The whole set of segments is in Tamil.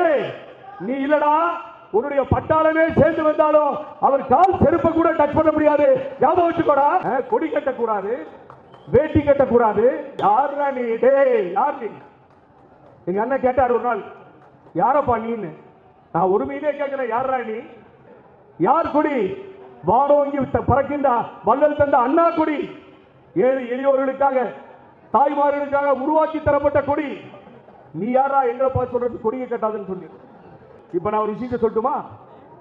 ஏய் நீ இல்லடா. உன்னுடைய பட்டாளமே சேர்ந்து வந்தாலும் அவர் கால் செருப்பை கூட டச் பண்ண முடியாது. ஞாபகம் வச்சுக்கோடா. அஹ், கொடி கட்டக்கூடாது. வேட்டி கட்டக்கூடாது. யாருடா நீ? டேய் யார் நீ? எங்க அண்ணன் கேட்டார் ஒரு நாள் யாரப்பா நீன்னு? நான் உரிமையிலே கேட்கிறேன் யாரா நீ? யார் கொடி? வானோங்கி விட்ட பறக்கின்ற வள்ளல் தந்த அண்ணா கொடி. ஏழு எளியோர்களுக்காக தாய்மார்களுக்காக உருவாக்கி தரப்பட்ட கொடி. நீ யாரா எங்களை பார்த்து சொல்றது கொடியை கட்டாதுன்னு சொல்லி இப்ப நான் ஒரு விஷயத்த சொல்லட்டுமா?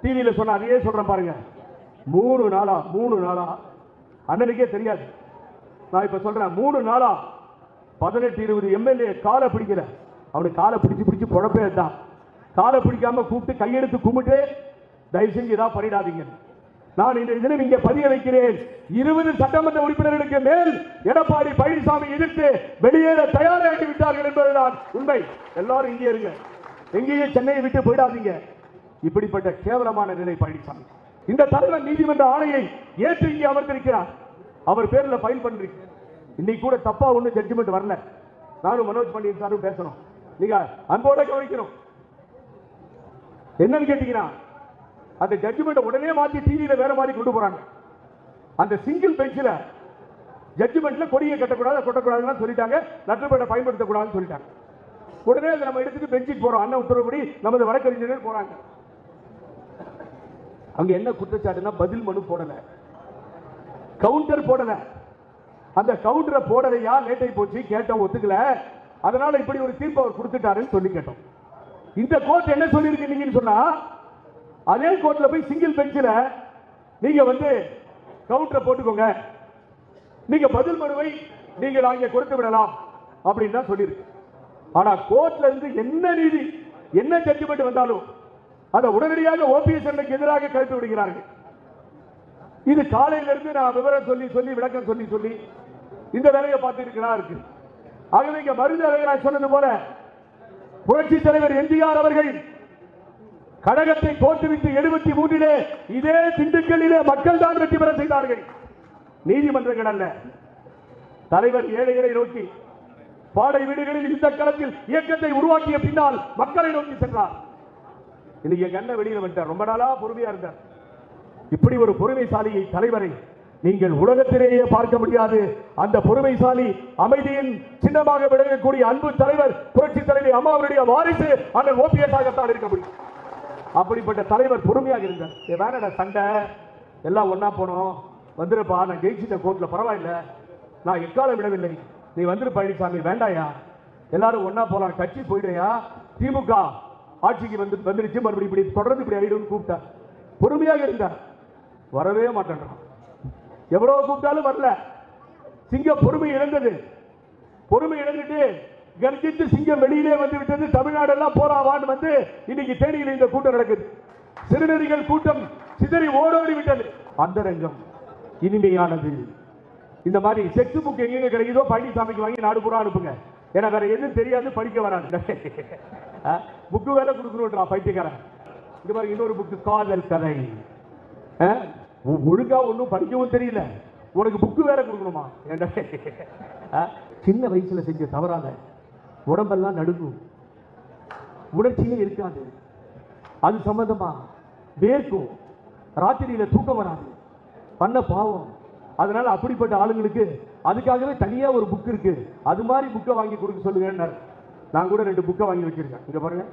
டிவியில சொன்ன அதையே சொல்றேன் பாருங்க. மூணு நாளா மூணு நாளா அண்ணனுக்கே தெரியாது. நான் இப்ப சொல்றேன் மூணு நாளா பதினெட்டு இருபது எம்எல்ஏ காலை பிடிக்கல. அவனுக்கு காலை பிடிச்சு பிடிச்சு பொழப்பே தான் காலை பிடிக்காம கூப்பிட்டு கையெடுத்து கும்பிட்டு தயவு செஞ்சு இதா பண்ணிடாதீங்க. நான் இந்த தினம் இங்கே பதிய வைக்கிறேன். இருபது சட்டமன்ற உறுப்பினர்களுக்கு மேல் எடப்பாடி பழனிசாமி எதிர்த்து வெளியேற தயாராகி விட்டார்கள் என்பதுதான் உண்மை. எல்லாரும் இங்கே இருங்க. எங்கேயே சென்னையை விட்டு போயிடாதீங்க. இப்படிப்பட்ட கேவலமான நிலை பழனிசாமி. இந்த தலைவர் நீதிமன்ற ஆணையை ஏற்று இங்கே அமர்ந்திருக்கிறார். அவர் பேரில் ஃபைல் பண்றீங்க இன்னைக்கு கூட தப்பா ஒண்ணு ஜட்ஜ்மெண்ட் வரல. நானும் மனோஜ் பாண்டியன் சாரும் பேசணும். நீங்க அன்போட கவனிக்கணும். என்னன்னு கேட்டீங்கன்னா அந்த ஜட்ஜ்மெண்ட் உடனே மாற்றி டிவியில வேற மாதிரி கொண்டு போறாங்க. அந்த சிங்கிள் பெஞ்சில் ஜட்ஜ்மெண்ட்ல கொடியை கட்டக்கூடாது கொட்டக்கூடாதுன்னு சொல்லிட்டாங்க. லெட்டர்பேடை பயன்படுத்தக்கூடாதுன்னு சொல்லிட்டாங்க. உடனே அதை நம்ம எடுத்துட்டு பெஞ்சுக்கு போறோம். அண்ணன் உத்தரவுப்படி நமது வழக்கறிஞர்கள் போறாங்க. அங்க என்ன குற்றச்சாட்டுன்னா பதில் மனு போடல. கவுண்டர் போடல. அந்த கவுண்டரை போடலையா லேட்டை போச்சு. கேட்டோம் ஒத்துக்கல. அதனால இப்படி ஒரு தீர்ப்பு அவர் கொடுத்துட்டாருன்னு சொல்லி கேட்டோம். இந்த கோர்ட் என்ன சொல்லியிருக்கீங்கன்னு சொன்னா அதே கோர்ட்ல போய் சிங்கிள் பெஞ்சில் நீங்க வந்து கவுண்டரை போட்டுக்கோங்க. நீங்க பதில் மனுவை நீங்கள் அங்கே கொடுத்து விடலாம் அப்படின்னு தான் சொல்லியிருக்கு. ஆனா கோர்ட்ல இருந்து என்ன நீதி என்ன ஜட்ஜ்மெண்ட் வந்தாலும் அதை உடனடியாக ஓபிஎஸ் எதிராக கழித்து விடுகிறார்கள். இது காலையிலிருந்து நான் விவரம் சொல்லி சொல்லி விளக்கம் சொல்லி சொல்லி இந்த வேலையை பார்த்துட்டு இருக்கு. ஆகவே இங்க மருந்து அழகராஜ் சொன்னது போல புரட்சி தலைவர் எம்ஜிஆர் அவர்கள் கழகத்தை தோற்றுவித்து எழுபத்தி மூன்றிலே இதே திண்டுக்கல்லிலே மக்கள் தான் வெற்றி பெற செய்தார்கள். நீதிமன்றங்கள் அல்ல. தலைவர் ஏழைகளை நோக்கி பாடை வீடுகளில் இந்த களத்தில் இயக்கத்தை உருவாக்கிய பின்னால் மக்களை நோக்கி சென்றார். இன்னைக்கு கண்ண வெளியில் வெளியில வந்துட்டார். ரொம்ப நாளா பொறுமையா இருந்தார். இப்படி ஒரு பொறுமைசாலியை தலைவரை நீங்கள் உலகத்திலேயே பார்க்க முடியாது. அந்த பொறுமைசாலி அமைதியின் சின்னமாக விளங்கக்கூடிய அன்பு தலைவர் புரட்சி தலைவி அம்மாவுடைய வாரிசு அந்த ஓபிஎஸ் ஆகத்தான் இருக்க முடியும். அப்படிப்பட்ட தலைவர் பொறுமையாக இருந்தார். ஏ வேணடா சண்டை. எல்லாம் ஒன்றா போனோம். வந்துருப்பா. நான் ஜெயிச்சிட்ட கோர்ட்டில் பரவாயில்ல. நான் எக்காலம் விடவில்லை. நீ வந்துரு பழனிசாமி வேண்டாயா? எல்லாரும் ஒன்றா போகலாம் கட்சி போயிடுறியா? திமுக ஆட்சிக்கு வந்து வந்துருச்சு. மறுபடியும் இப்படி தொடர்ந்து இப்படி ஆயிடும்னு கூப்பிட்டா பொறுமையாக இருந்தார். வரவே மாட்டேன்றான். எவ்வளோ கூப்பிட்டாலும் வரல. சிங்கம் பொறுமை இழந்தது. பொறுமை இழந்துட்டு கர்ஜித்து சிங்கம் வெளியிலே வந்து விட்டது. தமிழ்நாடு எல்லாம் போராவான்னு வந்து இன்னைக்கு தேனியில் இந்த கூட்டம் நடக்குது. சிறுநெறிகள் கூட்டம் சிதறி ஓடோடி விட்டது. அந்தரங்கம் இனிமையானது. இந்த மாதிரி செக்ஸ் புக் எங்க கிடைக்குதோ பழனிசாமிக்கு வாங்கி நாடு பூரா அனுப்புங்க. ஏன்னா வேற எதுவும் தெரியாது படிக்க வராது. புக்கு வேலை கொடுக்கணும்ன்றா பைத்தியக்காரன். இந்த மாதிரி இன்னொரு புக்கு காதல் கதை. ஒழுங்கா ஒன்றும் படிக்கவும் தெரியல. உனக்கு புக்கு வேற கொடுக்கணுமா? சின்ன வயசுல செஞ்ச தவறாத உடம்பெல்லாம் நடுங்கும். உணர்ச்சியே இருக்காது. அது சம்பந்தமா? வேர்க்கும். ராத்திரியில தூக்கம் வராது. பண்ண பாவம். அதனால அப்படிப்பட்ட ஆளுங்களுக்கு அதுக்காகவே தனியா ஒரு புக் இருக்கு. அது மாதிரி புக்கை வாங்கி கொடுக்க சொல்லுங்கன்னாரு. நான் கூட ரெண்டு புக்கை வாங்கி வச்சிருக்கேன். இங்க பாருங்க.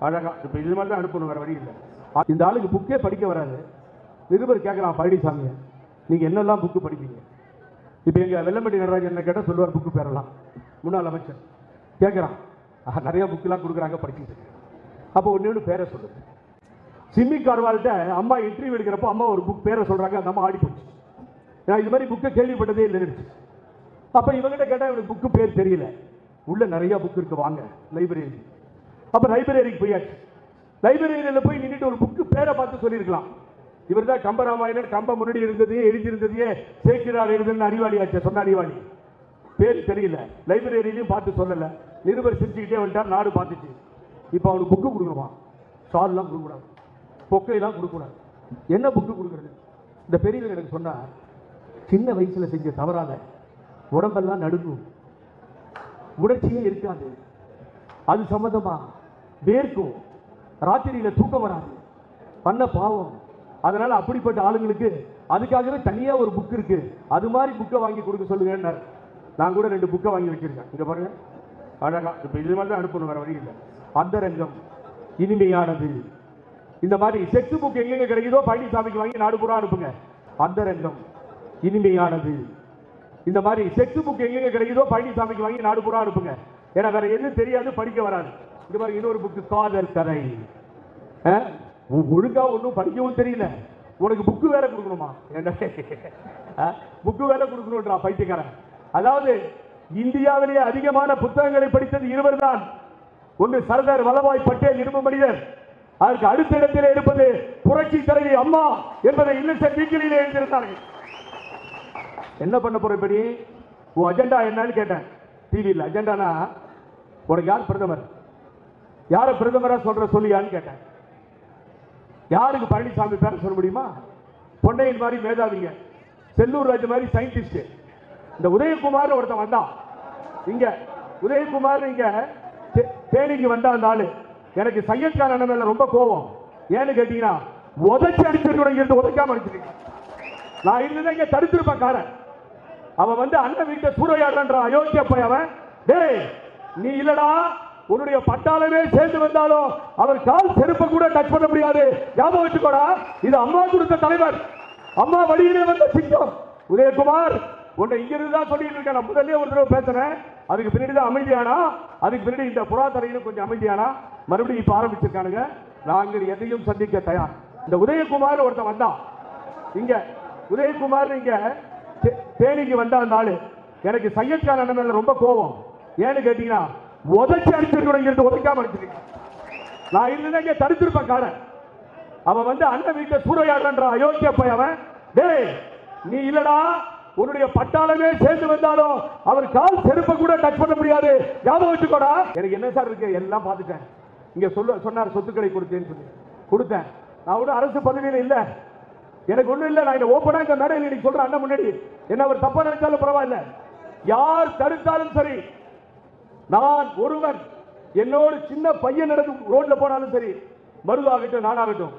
அழகா. இப்ப இது மாதிரி தான் அனுப்பணும். வேற வழி இல்லை. இந்த ஆளுக்கு புக்கே படிக்க வராது. நிருபர் கேட்கலாம் பழனிசாமி நீங்க என்னெல்லாம் புக்கு படிப்பீங்க? இப்போ எங்க வெள்ளம்பட்டி நடராஜன் என்ன கேட்டால் சொல்லுவார் புக்கு பெறலாம் முன்னாள் அமைச்சர். கேட்குறான் நிறைய புக்கெல்லாம் கொடுக்குறாங்க படிச்சுட்டு அப்போ ஒன்று ஒன்று பேரை சொல்லுது சிம்மி கார்வால்கிட்ட அம்மா இன்டர்வியூ எடுக்கிறப்போ அம்மா ஒரு புக் பேரை சொல்கிறாங்க அந்த அம்மா ஆடி போச்சு. நான் இது மாதிரி புக்கை கேள்விப்பட்டதே இல்லைன்னு அப்போ இவங்கிட்ட கேட்டால் இவனுக்கு புக்கு பேர் தெரியல. உள்ளே நிறையா புக் இருக்குது வாங்க லைப்ரரி அப்போ லைப்ரரிக்கு போயாச்சு. லைப்ரரியில் போய் நின்றுட்டு ஒரு புக்கு பேரை பார்த்து சொல்லியிருக்கலாம். இவர் தான் கம்பராமாயணன் கம்ப முன்னாடி இருந்ததையே எழுதியிருந்ததையே சேர்க்கிறார் எழுதுன்னு அறிவாளி ஆச்சு சொன்ன அறிவாளி. பேர் தெரியல. லைப்ரரியிலையும் பார்த்து சொல்லலை. நிருபர் சிரிச்சுக்கிட்டே வந்துட்டார் நாடு பார்த்துச்சு. இப்போ அவனுக்கு புக்கு கொடுக்கணுமா? ஷால்லாம் கொடுக்கக்கூடாது. பொக்கையெல்லாம் கொடுக்கக்கூடாது. என்ன புக்கு கொடுக்குறது? இந்த பெரியவர் எனக்கு சொன்னால் சின்ன வயசில் செஞ்ச தவறால உடம்பெல்லாம் நடுங்கும். உணர்ச்சியே இருக்காது. அது சம்மந்தமாக வேர்க்கும். ராத்திரியில் தூக்கம் வராது. பண்ண பாவம். அதனால் அப்படிப்பட்ட ஆளுங்களுக்கு அதுக்காகவே தனியாக ஒரு புக் இருக்குது அது மாதிரி புக்கை வாங்கி கொடுக்க சொல்லுங்கன்னார். நான் கூட ரெண்டு புக்கை வாங்கி வச்சுருக்கேன். இங்கே பாருங்கள் அழகா இப்போ இது மாதிரி தான் அனுப்பணும் வர வழி இல்லை. அந்தரங்கம் இனிமையானது. இந்த மாதிரி செக்ஸ் புக் எங்கெங்க கிடைக்குதோ பழனிசாமிக்கு வாங்கி நாடு பூரா அனுப்புங்க. அந்தரங்கம் இனிமையானது. இந்த மாதிரி செக்ஸ் புக் எங்கெங்க கிடைக்குதோ பழனிசாமிக்கு வாங்கி நாடு பூரா அனுப்புங்க. ஏன்னா வேற எதுவும் தெரியாது படிக்க வராது. இந்த மாதிரி இன்னொரு புக்கு காதல் கதை. ஒழுங்கா ஒன்றும் படிக்கவும் தெரியல. உனக்கு புக்கு வேற கொடுக்கணுமா? புக்கு வேற கொடுக்கணும்ன்றா பைத்தியக்காரன். அதாவது இந்தியாவிலேயே அதிகமான புத்தகங்களை படித்தது இருவர் தான் ஒன்று சர்தார் வல்லபாய் பட்டேல் இரும்பு மனிதர். அதற்கு அடுத்த இடத்திலே இருப்பது புரட்சி தலைவி அம்மா என்பதை இன்னசென்ட் வீக்கிலே எழுதியிருந்தார்கள். என்ன பண்ண போற இப்படி? உன் அஜெண்டா என்னன்னு கேட்டேன். டிவியில் அஜெண்டானா உனக்கு யார் பிரதமர்? யார பிரதமரா சொல்ற சொல்லியான்னு கேட்டேன். யாருக்கு பழனிசாமி பேர சொல்ல முடியுமா? பொன்னையின் மாதிரி மேதாவிங்க. செல்லூர் ராஜ் மாதிரி சயின்டிஸ்ட் இந்த உதயகுமார் ஒருத்தன் வந்தான். இங்க உதயகுமார் இங்க தேனிக்கு வந்தா அந்த ஆளு எனக்கு சையத்கார அண்ணன் மேல ரொம்ப கோபம். ஏன்னு கேட்டீங்கன்னா உதச்சி அடிச்சிருக்கணும் இருந்து உதைக்காம அடிச்சிருக்கேன். நான் இருந்ததை இங்க தடுத்திருப்பேன் காரன் அவன் வந்து அண்ணன் வீட்டை சூறையாடுறான்ற அயோக்கிய போய் அவன் டேய் நீ இல்லடா. உன்னுடைய பட்டாளமே சேர்ந்து வந்தாலும் அவர் கால் செருப்பை கூட டச் பண்ண முடியாது. ஞாபகம் வச்சுக்கோடா. இது அம்மா கொடுத்த தலைவர். அம்மா வழியிலே வந்த சிங்கம். உதயகுமார் உன்னை இங்கிருந்து தான் சொல்லிட்டு இருக்கேன். நான் முதல்ல ஒரு தடவை பேசுறேன். அதுக்கு பின்னாடி தான் அமைதியானா? அதுக்கு பின்னாடி இந்த புறாத்தரையிலும் கொஞ்சம் அமைதியானா? மறுபடியும் இப்போ ஆரம்பிச்சிருக்கானுங்க. நாங்கள் எதையும் சந்திக்க தயார். இந்த உதயகுமார் ஒருத்தன் வந்தான். இங்க உதயகுமார் இங்க தேனிக்கு வந்தா அந்த ஆளு. எனக்கு சையத்கார அண்ணன் மேல ரொம்ப கோபம். ஏன்னு கேட்டீங்கன்னா உதச்சி அடிச்சிருக்கணும் இருந்து உதைக்காம அடிச்சிருக்கேன். நான் இருந்ததை இங்க தடுத்திருப்பேன் காரன் அவன் வந்து அண்ணன் வீட்டை சூறையாடுறான் அயோக்கிய போய் அவன் டேய் நீ இல்லடா உன்னுடைய பட்டாளமே சேர்ந்து வந்தாலும் அவர் கால் செருப்பை கூட டச் பண்ண முடியாது. ஞாபகம் வச்சுக்கோடா. எனக்கு என்ன சார் இருக்கு? எல்லாம் பார்த்துட்டேன். இங்க சொல்ல சொன்னார் சொத்துக்களை கொடுத்தேன்னு சொல்லி. கொடுத்தேன். நான் ஒன்றும் அரசு பதவியில் இல்ல. எனக்கு ஒண்ணும் இல்ல. நான் இந்த ஓப்பனா இந்த மேடையில் இன்னைக்கு சொல்கிறேன் அண்ணன் முன்னாடி. என்ன அவர் தப்பா நினைச்சாலும் பரவாயில்ல. யார் தடுத்தாலும் சரி நான் ஒருவன். என்னோடு சின்ன பையன் நடந்து ரோட்ல போனாலும் சரி மருதாகட்டும் நானாகட்டும்.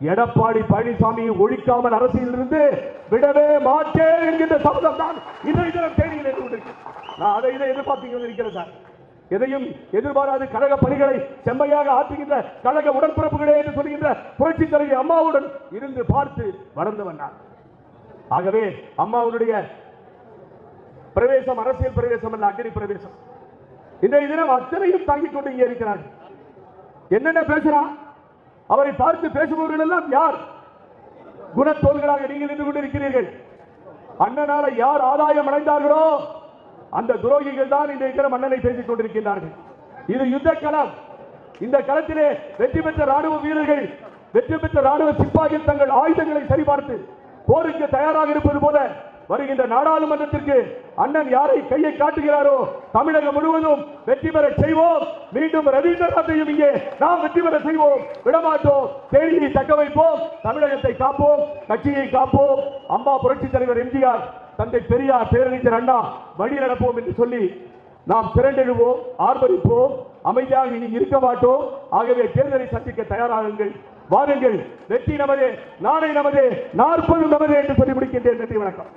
எடப்பாடி பழனிசாமி ஒழிக்காமல் அரசியல் இருந்து விடவே மாட்டேன் என்கின்ற சபதம் தான் இன்றைய தினம் தேனியில் இருந்து நான் அதை இதை எதிர்பார்த்து இருக்கிறேன் சார். எதையும் எதிர்பாராது கழக பணிகளை செம்மையாக ஆற்றுகின்ற கழக உடன்பிறப்புகளே என்று சொல்கின்ற புரட்சி தலைவி அம்மாவுடன் இருந்து பார்த்து வளர்ந்தவன் நான். ஆகவே அம்மாவுடைய பிரவேசம் அரசியல் பிரவேசம் அல்ல அக்னி பிரவேசம். இன்றைய தினம் அத்தனையும் தாங்கிக் கொண்டு இங்கே இருக்கிறார்கள். என்னென்ன பேசுறான்? அவரை பார்த்து பேசுபவர்கள் எல்லாம் யார்? குணத்தோள்களாக நீங்கள் நின்று கொண்டிருக்கிறீர்கள். அண்ணனால யார் ஆதாயம் அடைந்தார்களோ அந்த துரோகிகள் தான் இந்த தினம் அண்ணனை பேசிக் கொண்டிருக்கிறார்கள் இது யுத்த களம். இந்த களத்திலே வெற்றி பெற்ற ராணுவ வீரர்கள் வெற்றி பெற்ற ராணுவ சிப்பாய்கள் தங்கள் ஆயுதங்களை சரிபார்த்து போருக்கு தயாராக இருப்பது போல வருகின்ற நாடாளுமன்றத்திற்கு அண்ணன் யாரை கையை காட்டுகிறாரோ தமிழகம் முழுவதும் வெற்றி பெற செய்வோம். மீண்டும் ரவீந்திரநாத்தையும் இங்கே நாம் வெற்றி பெற செய்வோம். விடமாட்டோம். தேனியை தக்க வைப்போம். தமிழகத்தை காப்போம். கட்சியை காப்போம். அம்மா புரட்சி தலைவர் எம்ஜிஆர் தந்தை பெரியார் பேரறிஞர் அண்ணா வழி நடப்போம் என்று சொல்லி நாம் திரண்டெழுவோம் ஆர்ப்பரிப்போம். அமைதியாக இனி இருக்க மாட்டோம். ஆகவே தேர்தலை சந்திக்க தயாராகுங்கள். வாருங்கள். வெற்றி நமது நாளை நமது நாற்பது நமது என்று சொல்லி முடிக்கின்றேன். நன்றி வணக்கம்.